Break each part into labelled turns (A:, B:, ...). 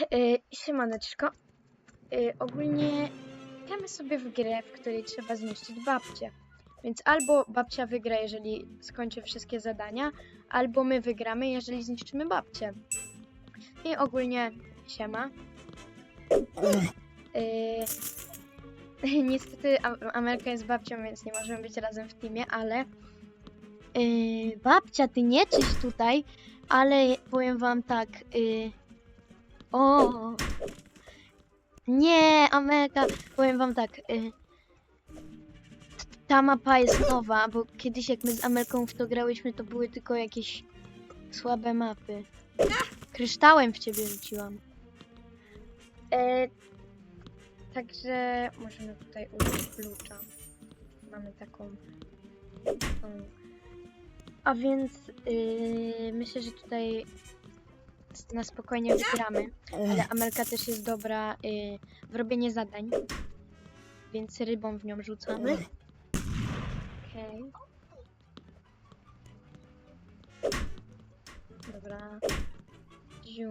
A: Yy, siemaneczko. Yy, ogólnie gramy sobie w grę, w której trzeba zniszczyć babcię. Więc albo babcia wygra, jeżeli skończy wszystkie zadania, albo my wygramy, jeżeli zniszczymy babcię. I ogólnie siema. Yy, niestety Am- Amelka jest babcią, więc nie możemy być razem w teamie, ale yy, babcia, ty nie czyś tutaj, ale powiem wam tak, yy, o! Nie, Amelka, powiem wam tak. Y, ta mapa jest nowa, bo kiedyś jak my z Amelką w to grałyśmy, to były tylko jakieś słabe mapy. Kryształem w ciebie rzuciłam. E, także możemy tutaj użyć klucza. Mamy taką. taką. A więc y, myślę, że tutaj na spokojnie wygramy. Ale Amelka też jest dobra y, w robienie zadań. Więc rybą w nią rzucamy. Okej. Dobra. Ziu.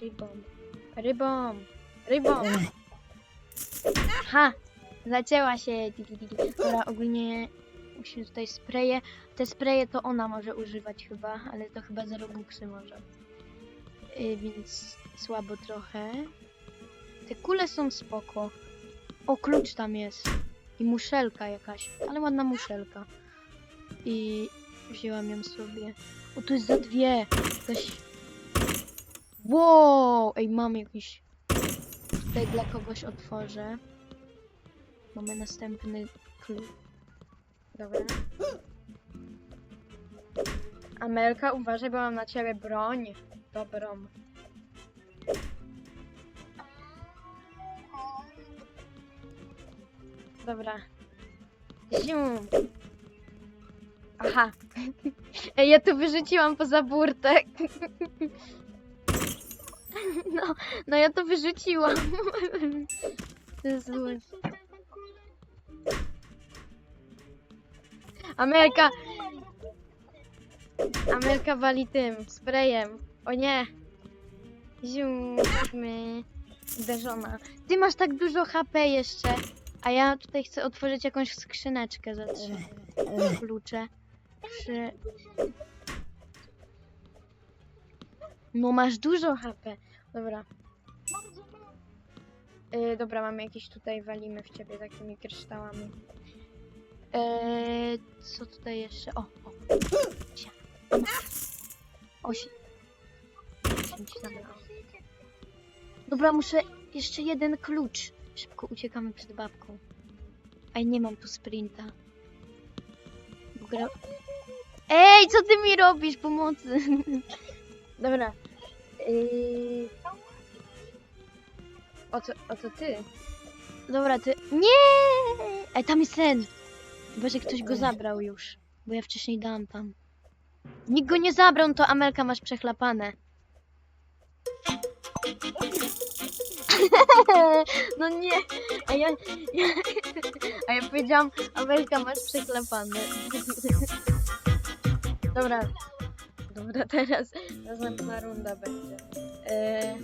A: Rybą. Rybą. Rybą. Ha! Zacięła się. Dobra, ogólnie musimy tutaj spreje. Te spreje to ona może używać chyba, ale to chyba za robuxy może. Yy, więc słabo trochę. Te kule są spoko. O, klucz tam jest. I muszelka jakaś, ale ładna muszelka. I wzięłam ją sobie. O, tu jest za dwie. Jakaś... Wow! Ej, mam jakiś... Tutaj dla kogoś otworzę. Mamy następny klucz. Dobra. Amelka, uważaj, bo mam na ciebie broń. Dobrą. Dobra. Zium. Aha. Ej, ja tu wyrzuciłam poza burtę. No, no ja to wyrzuciłam. To jest złe. Amelka! Amelka wali tym, sprayem. O nie! Ziummy. Uderzona. Ty masz tak dużo HP jeszcze. A ja tutaj chcę otworzyć jakąś skrzyneczkę za trzy klucze. No masz dużo HP. Dobra. Yy, dobra, mamy jakieś tutaj, walimy w ciebie takimi kryształami. Eee, co tutaj jeszcze? O, o. Osiem. Zabrało. Dobra, muszę jeszcze jeden klucz. Szybko uciekamy przed babką. Ej, nie mam tu sprinta. Gra... Ej, co ty mi robisz? Pomocy. Dobra. Yy... O co, o co ty? Dobra, ty... Nie! Ej, tam jest ten. Chyba, że ktoś go zabrał już. Bo ja wcześniej dałam tam. Nikt go nie zabrał, to Amelka masz przechlapane. No nie, a ja, ja, a ja powiedziałam, Amelka masz przeklepane. Dobra, dobra, teraz następna runda będzie. E...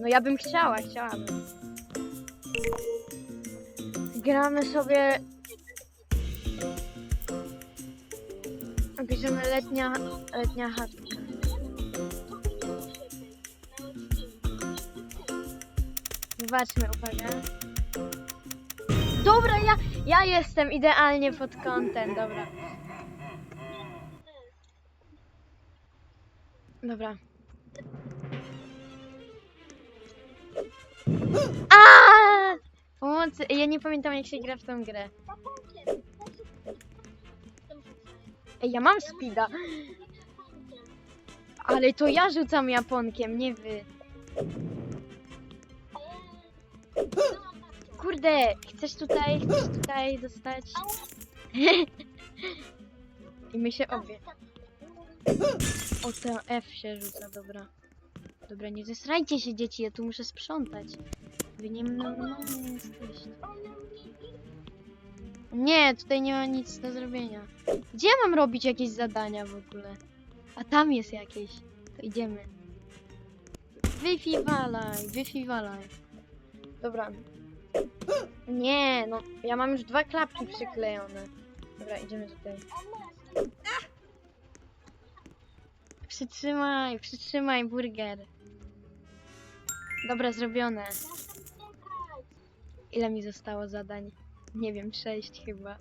A: No ja bym chciała, chciałabym. Gramy sobie... Piszemy letnia, letnia chatka. Zobaczmy, uwaga. Dobra, ja, ja jestem idealnie pod kątem, dobra. Dobra. Ja nie pamiętam jak się gra w tą grę. Ej, ja mam speeda. Ale to ja rzucam Japonkiem, nie wy. Kurde, chcesz tutaj, chcesz tutaj dostać? I my się obie. O, to F się rzuca, dobra. Dobra, nie zesrajcie się dzieci, ja tu muszę sprzątać. Wy nie normalni jesteście. Nie, tutaj nie ma nic do zrobienia. Gdzie mam robić jakieś zadania w ogóle? A tam jest jakieś. To idziemy. Wyfiwalaj, wyfiwalaj. Dobra. Nie, no ja mam już dwa klapki przyklejone. Dobra, idziemy tutaj. Przytrzymaj, przytrzymaj burger. Dobra, zrobione. Ile mi zostało zadań? Nie wiem, sześć chyba.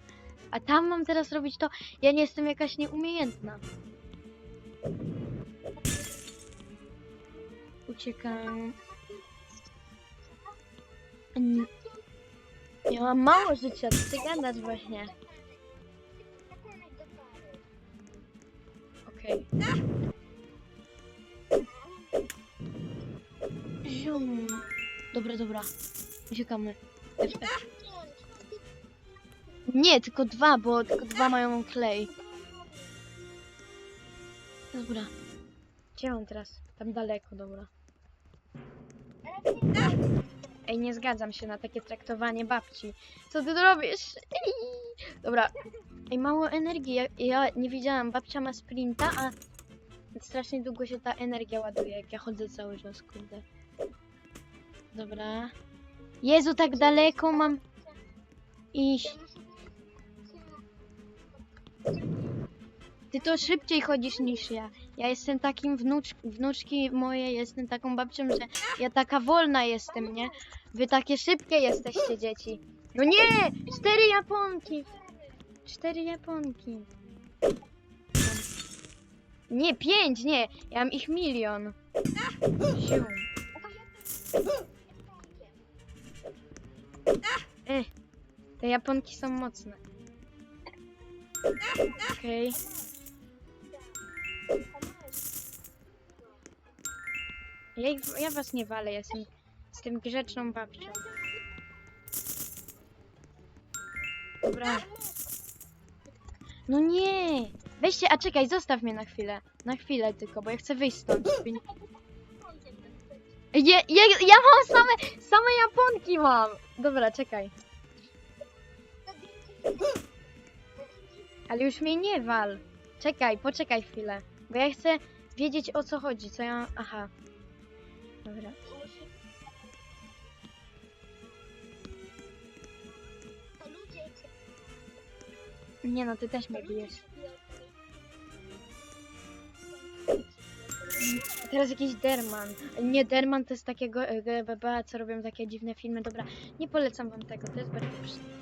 A: A tam mam teraz robić to. Ja nie jestem jakaś nieumiejętna. Uciekam. Ja mam mało życia, co ty gadasz właśnie. Okej. Zium. Dobra, dobra. Uciekamy. Nie, tylko dwa, bo tylko dwa mają klej. Dobra. Gdzie on teraz? Tam daleko, dobra. Ej, nie zgadzam się na takie traktowanie babci. Co ty robisz? Ej. Dobra. Ej, mało energii. Ja, ja nie widziałam. Babcia ma sprinta, a strasznie długo się ta energia ładuje, jak ja chodzę cały czas, kurde. Dobra. Jezu, tak daleko mam iść. Ty to szybciej chodzisz niż ja. Ja jestem takim wnucz, wnuczki moje, jestem taką babcią, że ja taka wolna jestem, nie? Wy takie szybkie jesteście, dzieci. No nie! Cztery Japonki! Cztery Japonki. Nie, pięć, nie! Ja mam ich milion. Zium. Ech, te Japonki są mocne. Okej. Ja, ich, ja was nie walę, ja jestem, jestem grzeczną babcią. Dobra. No nie! Weźcie, a czekaj, zostaw mnie na chwilę. Na chwilę tylko, bo ja chcę wyjść stąd. Ja, ja, ja mam same, same Japonki mam! Dobra, czekaj. Ale już mnie nie wal. Czekaj, poczekaj chwilę. Bo ja chcę wiedzieć o co chodzi, co ja... Aha. Dobra. Nie no, ty też mnie bijesz. Teraz jakiś Derman. Nie, Derman to jest takiego e, GBB, co robią takie dziwne filmy. Dobra, nie polecam wam tego, to jest bardzo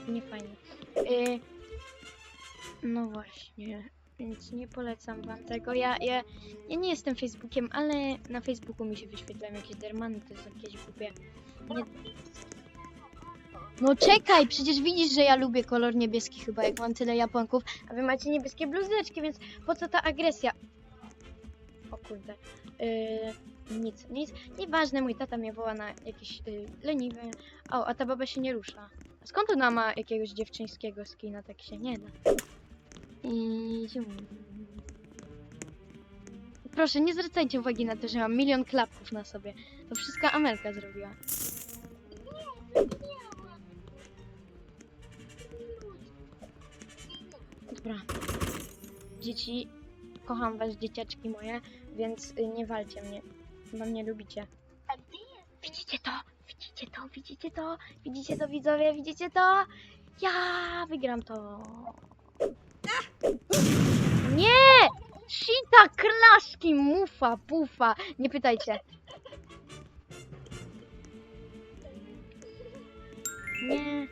A: niefajne. Y, no właśnie, więc nie polecam wam tego. Ja, ja, ja nie jestem Facebookiem, ale na Facebooku mi się wyświetlają jakieś Dermany, to jest jakieś głupie. Nie... No czekaj, przecież widzisz, że ja lubię kolor niebieski chyba, jak mam tyle Japonków, a wy macie niebieskie bluzeczki, więc po co ta agresja? Kurde. Yy, nic, nic. Nieważne, mój tata mnie woła na jakiś yy, leniwy. O, a ta baba się nie rusza. Skąd ona ma jakiegoś dziewczyńskiego skina? Tak się nie da. I... Proszę, nie zwracajcie uwagi na to, że mam milion klapków na sobie. To wszystko Amelka zrobiła. Dobra. Dzieci, kocham was, dzieciaczki moje, więc y, nie walcie mnie, bo mnie lubicie. Widzicie to? Widzicie to? Widzicie to? Widzicie to, widzowie? Widzicie to? Ja wygram to. Nie! Shita, klaszki, mufa, pufa. Nie pytajcie. Nie.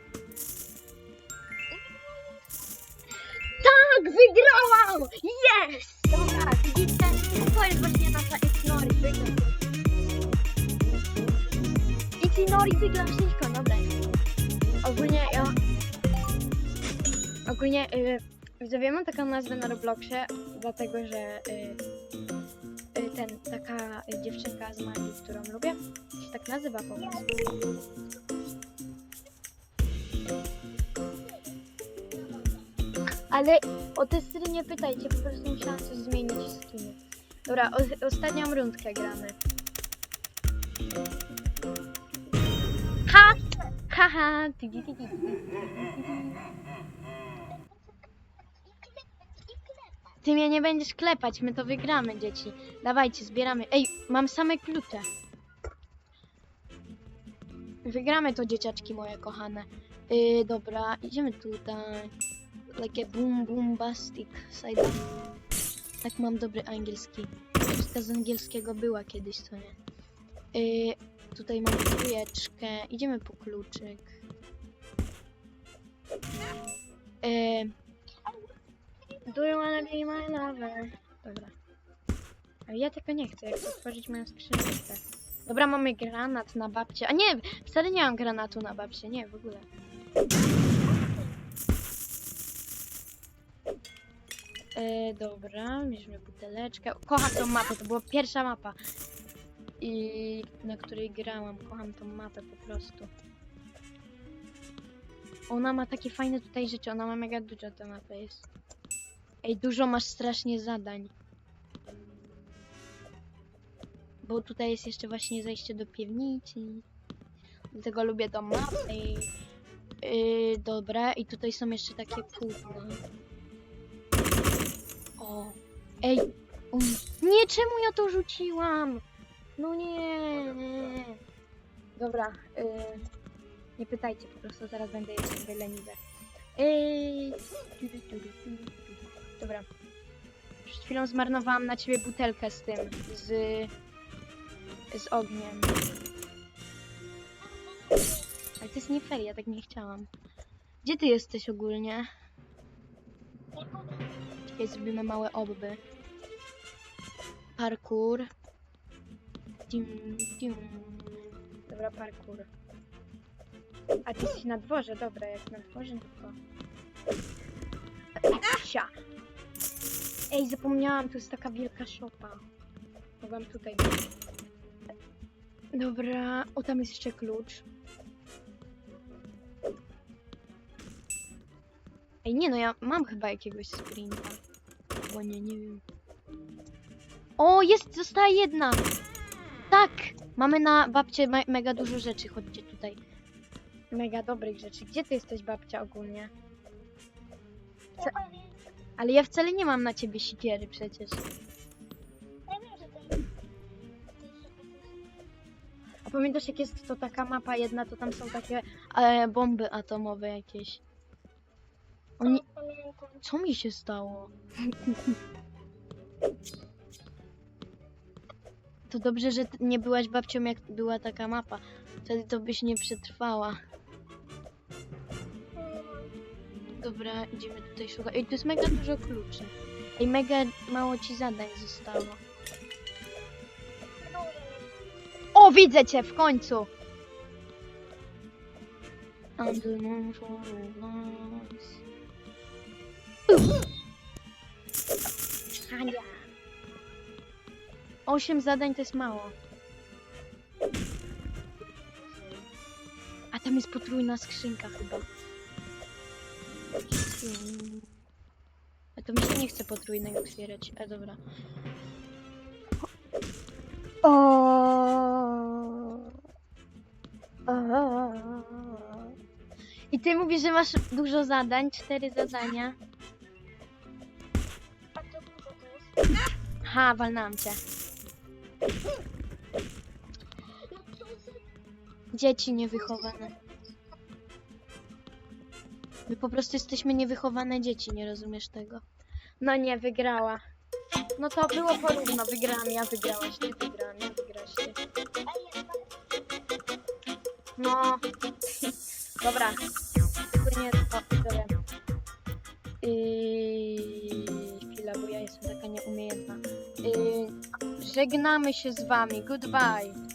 A: Tak, wygrałam! Yes! Dobra, widzicie? To jest właśnie nasza Itinori, wygrał. Itinori wygrał wszystko, dobra. Ogólnie ja... Ogólnie, y, widzowie, mam taką nazwę na Robloxie, dlatego że y, y, ten, taka dziewczynka z magii, którą lubię, się tak nazywa po. Ale o te styly nie pytajcie, po prostu musiałam coś zmienić w skinie. Dobra, o, ostatnią rundkę gramy. Ha! Haha! Ty mnie nie będziesz klepać, my to wygramy, dzieci. Dawajcie, zbieramy. Ej, mam same klucze. Wygramy to, dzieciaczki moje kochane. Yy, dobra, idziemy tutaj. A boom boom bastic side. Tak mam dobry angielski. Polska z angielskiego była kiedyś, co nie? Yy, tutaj mamy trójeczkę. Idziemy po kluczyk. Yy, do you wanna be my lover? Dobra. Ale ja tego nie chcę, ja chcę otworzyć moją skrzynkę. Dobra, mamy granat na babcię. A nie, wcale nie mam granatu na babcię, nie, w ogóle. E, dobra, bierzemy buteleczkę. Kocham tą mapę, to była pierwsza mapa. I na której grałam. Kocham tą mapę po prostu. Ona ma takie fajne tutaj rzeczy, ona ma mega dużo ta mapa jest. Ej, dużo masz strasznie zadań. Bo tutaj jest jeszcze właśnie zejście do piwnicy. Dlatego lubię tą mapę. i- Yy, dobra, i tutaj są jeszcze takie płótna. Ej! O, nie, czemu ja to rzuciłam? No nie. Dobra, yy, nie pytajcie, po prostu zaraz będę jeszcze leniwy. Ej, tu. Dobra. Przed chwilą zmarnowałam na ciebie butelkę z tym, z, z ogniem. Ale to jest nie fair, ja tak nie chciałam. Gdzie ty jesteś ogólnie? Czekaj, zrobimy małe obby. Parkour. Dim, dim. Dobra, parkour. A ty jesteś na dworze, dobra, jak na dworze, no to... Ej, zapomniałam, tu jest taka wielka szopa. Mogłam tutaj być. Dobra, o tam jest jeszcze klucz. Ej, nie no, ja mam chyba jakiegoś sprinta. Nie, nie wiem. O, jest, została jedna! Tak! Mamy na babcie me mega dużo rzeczy, chodźcie tutaj. Mega dobrych rzeczy. Gdzie ty jesteś, babcia, ogólnie? Co? Ale ja wcale nie mam na ciebie sikiery przecież.
B: Ja wiem, że to jest.
A: A pamiętasz, jak jest to taka mapa jedna, to tam są takie e, bomby atomowe jakieś. Oni... Co mi się stało? To dobrze, że nie byłaś babcią, jak była taka mapa. Wtedy to byś nie przetrwała. Dobra, idziemy tutaj szukać. Ej, tu jest mega dużo kluczy. Ej, mega mało ci zadań zostało. O, widzę cię w końcu! Under moon for once. Hania. Osiem zadań to jest mało. A tam jest potrójna skrzynka chyba. A to mi się nie chce potrójnego otwierać. A dobra. O. O. I ty mówisz, że masz dużo zadań, cztery zadania.
B: Jest.
A: Ha, walnęłam cię.
B: No.
A: Dzieci niewychowane. My po prostu jesteśmy niewychowane dzieci, nie rozumiesz tego? No nie, wygrała. No to było porówno, wygrałam, ja wygrałaś, ty wygrałam, ja wygrałaś, ty. No. Dobra. Płynie to, dobra. Yy, żegnamy się z wami. Goodbye.